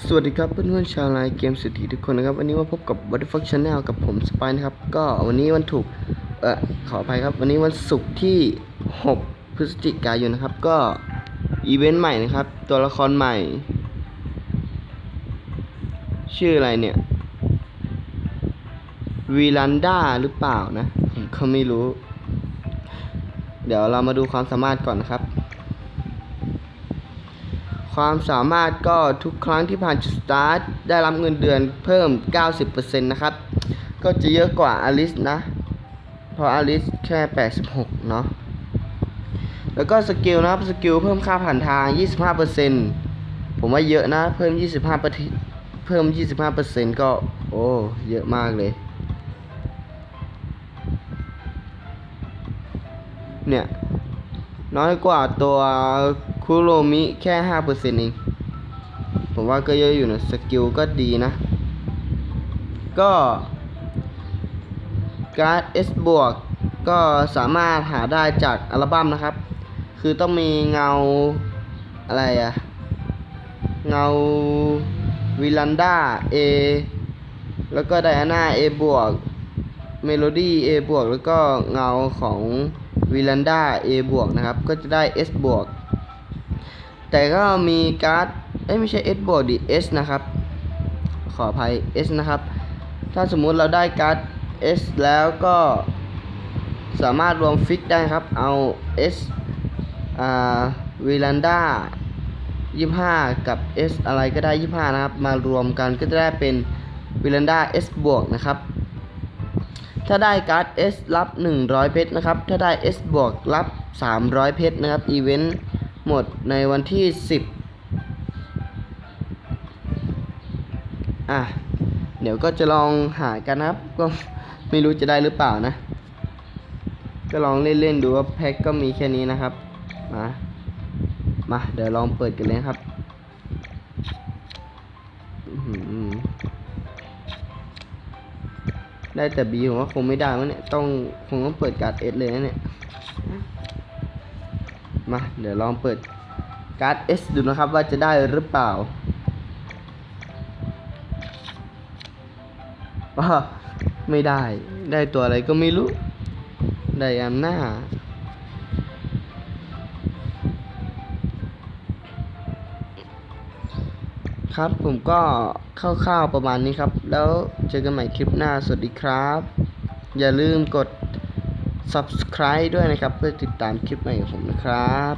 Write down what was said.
สวัสดีครับเพื่อนๆชาวไลน์เกมสุดที่ทุกคนนะครับวันนี้มาพบกับ b u t t e r f o x Channel กับผมสปายนะครับ ก็วันนี้วันถูกเออขออภัยครับวันนี้วันศุกร์ที่ 6 พฤศจิกายนนะครับ ก็อีเวนต์ใหม่นะครับ ตัวละครใหม่ ชื่ออะไรเนี่ยวีลันดาหรือเปล่านะผมก็ไม่รู้ เดี๋ยวเรามาดูความสามารถก่อนนะครับ ความสามารถก็ทุกครั้งที่ผ่านจุดสตาร์ทได้รับเงินเดือนเพิ่ม 90%นะครับ ก็จะเยอะกว่าอลิสนะ เพราะอลิสแค่ 86 เนาะแล้วก็สกิลนะครับสกิลเพิ่มค่าผ่านทาง 25%ผมว่าเยอะนะ เพิ่ม 25%เพิ่ม 25%ก็ โอ้ เยอะมากเลย เนี่ย น้อยกว่าตัว คุโรมิแค่ห้าเปอร์เซ็นต์เอง ผมว่าก็เยอะอยู่นะ สกิลก็ดีนะ ก็การ์ด S บวกก็สามารถหาได้จากอัลบั้มนะครับ คือต้องมีเงาอะไรอะเงาวิลันดา A แล้วก็ไดอาน่า A บวก เมโลดี้ A บวก แล้วก็เงาของวิลันดา A บวกนะครับ ก็จะได้ S บวก แต่ก็มีการ์ดเอ้ยไม่ใช่ S บวกดิ S นะครับ ขออภัย S นะครับ ถ้าสมมุติเราได้การ์ด S แล้วก็สามารถรวมฟิกได้ครับ เอา S อ่าวิลันดา25 กับ S อะไรก็ได้ 25 นะครับ มารวมกันก็จะได้เป็นวิลันดา S บวกนะครับ ถ้าได้การ์ด S รับ 100 เพชรนะครับ ถ้าได้ S บวกรับ 300 เพชรนะครับ อีเวนต์ หมดในวันที่ 10 อะ เดี๋ยวก็จะลองหากันนะครับ ก็ไม่รู้จะได้หรือเปล่านะ ก็ลองเล่นๆดูว่าแพ็คก็มีแค่นี้นะครับ มา มา เดี๋ยวลองเปิดกันเลยครับได้แต่บีผมว่าคงไม่ได้มั้งเนี่ย ต้องคงต้องเปิดการ์ดเอสเลยนะเนี่ย มา เดี๋ยวลองเปิดการ์ดเอสดูนะครับว่าจะได้หรือเปล่าอ้อไม่ได้ ได้ตัวอะไรก็ไม่รู้ ได้อันหน้า ครับผมก็คร่าวๆประมาณนี้ครับ แล้วเจอกันใหม่คลิปหน้าสวัสดีครับ อย่าลืมกด subscribe ด้วยนะครับ เพื่อติดตามคลิปใหม่ของผมนะครับ